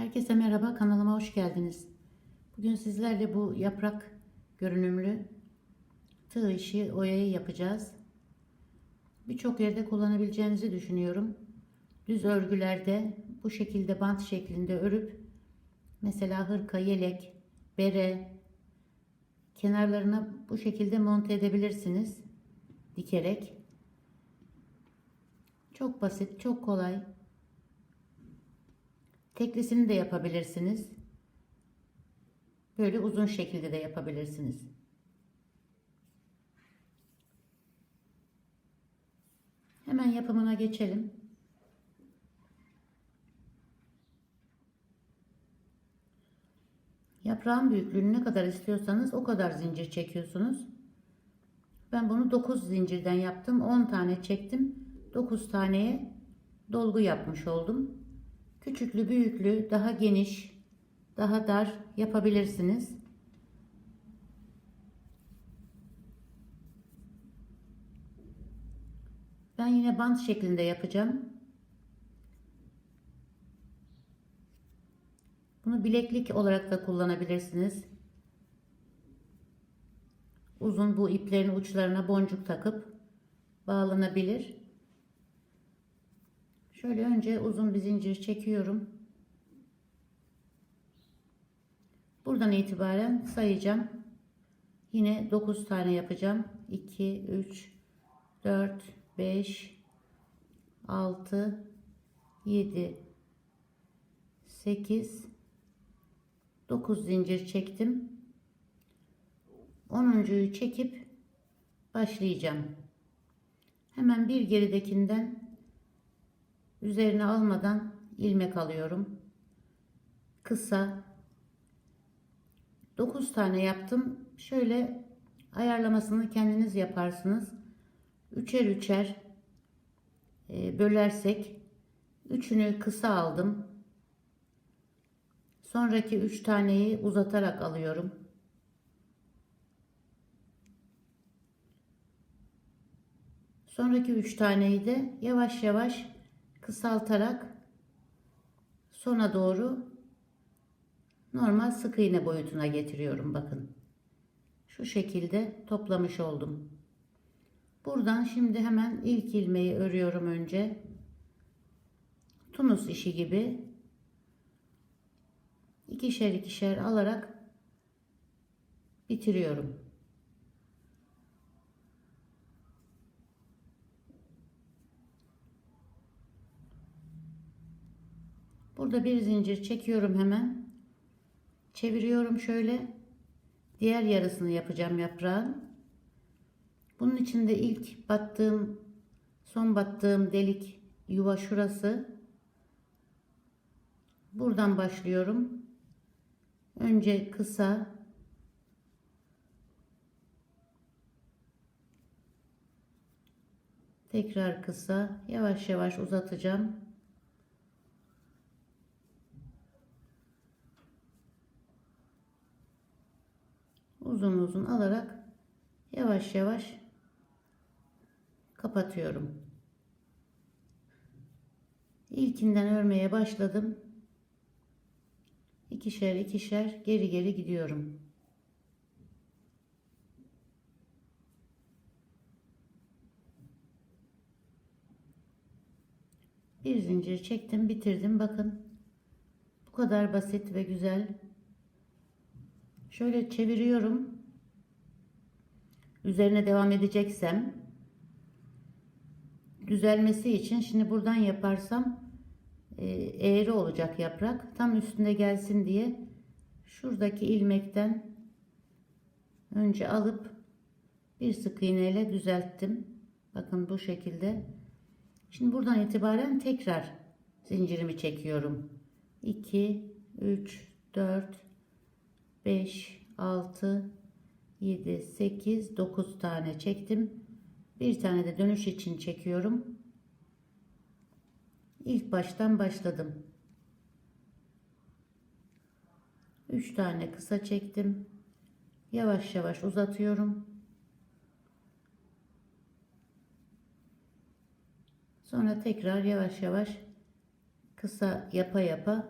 Herkese merhaba, kanalıma hoş geldiniz. Bugün sizlerle bu yaprak görünümlü tığ işi oyayı yapacağız. Birçok yerde kullanabileceğinizi düşünüyorum. Düz örgülerde bu şekilde bant şeklinde örüp mesela hırka, yelek, bere kenarlarına bu şekilde monte edebilirsiniz dikerek. Çok basit, çok kolay. Teklisini de yapabilirsiniz. Böyle uzun şekilde de yapabilirsiniz. Hemen yapımına geçelim. Yaprağın büyüklüğünü ne kadar istiyorsanız o kadar zincir çekiyorsunuz. Ben bunu 9 zincirden yaptım. 10 tane çektim. 9 taneye dolgu yapmış oldum. Küçüklü büyüklü daha geniş daha dar yapabilirsiniz. Ben yine bant şeklinde yapacağım. Bunu bileklik olarak da kullanabilirsiniz. Uzun bu iplerin uçlarına boncuk takıp bağlanabilir. Şöyle önce uzun bir zincir çekiyorum. Buradan itibaren sayacağım. Yine 9 tane yapacağım. 2 3 4 5 6 7 8 9 zincir çektim. 10.'yu çekip başlayacağım. Hemen bir geridekinden üzerine almadan ilmek alıyorum. Kısa 9 tane yaptım. Şöyle ayarlamasını kendiniz yaparsınız. Üçer üçer e, bölersek üçünü kısa aldım. Sonraki üç taneyi uzatarak alıyorum. Sonraki üç taneyi de yavaş yavaş kısaltarak sona doğru normal sık iğne boyutuna getiriyorum bakın. Şu şekilde toplamış oldum. Buradan şimdi hemen ilk ilmeği örüyorum önce. Tunus işi gibi ikişer ikişer alarak bitiriyorum. Burada bir zincir çekiyorum hemen. Çeviriyorum şöyle. Diğer yarısını yapacağım yaprağın. Bunun içinde ilk battığım, son battığım delik yuva şurası. Buradan başlıyorum. Önce kısa tekrar kısa yavaş yavaş uzatacağım. Uzun uzun alarak yavaş yavaş kapatıyorum. İlkinden örmeye başladım. İkişer ikişer geri geri gidiyorum. Bir zincir çektim, bitirdim. Bakın. Bu kadar basit ve güzel. Şöyle çeviriyorum. Üzerine devam edeceksem düzelmesi için şimdi buradan yaparsam e, eğri olacak yaprak. Tam üstünde gelsin diye şuradaki ilmekten önce alıp bir sık iğneyle düzelttim. Bakın bu şekilde. Şimdi buradan itibaren tekrar zincirimi çekiyorum. 2 3 4 5, 6, 7, 8, 9 tane çektim. Bir tane de dönüş için çekiyorum. İlk baştan başladım. 3 tane kısa çektim. Yavaş yavaş uzatıyorum. Sonra tekrar yavaş yavaş kısa yapa yapa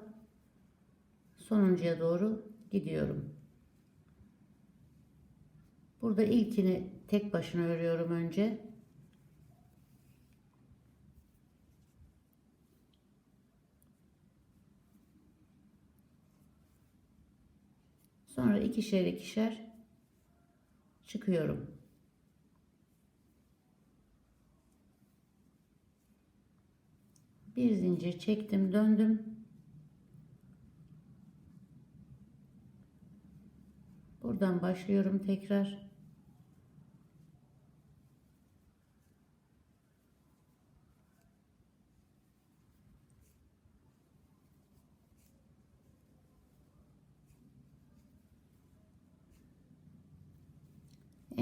sonuncuya doğru gidiyorum. Burada ilkini tek başına örüyorum önce. Sonra ikişer ikişer çıkıyorum. Bir zincir çektim, döndüm. Buradan başlıyorum tekrar.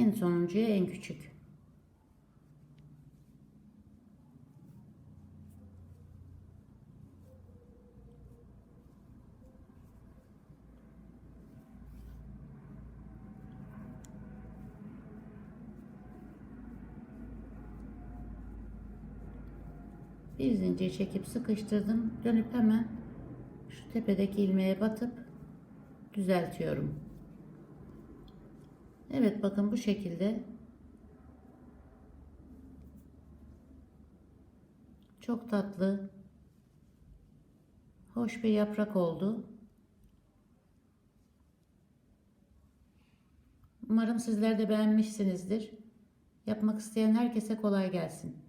En sonuncuya en küçük. Bir zincir çekip sıkıştırdım. Dönüp hemen şu tepedeki ilmeğe batıp düzeltiyorum. Evet bakın bu şekilde çok tatlı hoş bir yaprak oldu. Umarım sizler de beğenmişsinizdir. Yapmak isteyen herkese kolay gelsin.